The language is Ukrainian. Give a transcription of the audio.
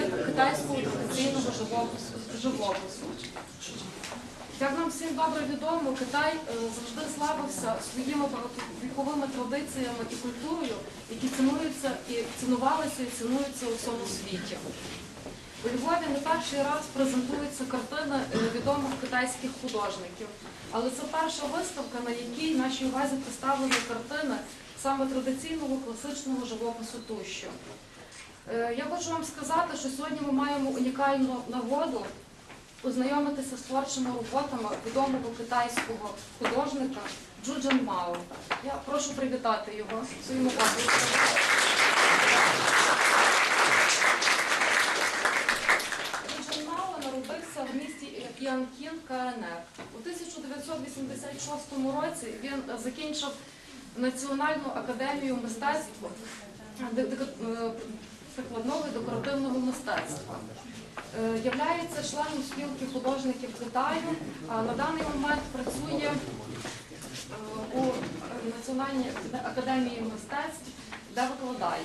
від китайського традиційного живопису. Як нам всім добре відомо, Китай е, завжди славився своїми багатовіковими традиціями і культурою, які цінуються і цінувалися і цінуються у всьому світі. У Львові не перший раз презентуються картини е, відомих китайських художників. Але це перша виставка, на якій нашій увазі представлені картини саме традиційного класичного живопису тущу. Е, Я хочу вам сказати, що сьогодні ми маємо унікальну нагоду ознайомитися з творчими роботами відомого китайського художника Джуджан Мао. Я прошу привітати його своїм обласком. Джуджан Мао народився в місті Іанкін, КНР. У 1986 році він закінчив Національну академію мистецтв е, прикладного і декоративного мистецтва. Е, Являється членом спілки художників Китаю. На даний момент працює е, у Національній академії мистецтв, де викладає.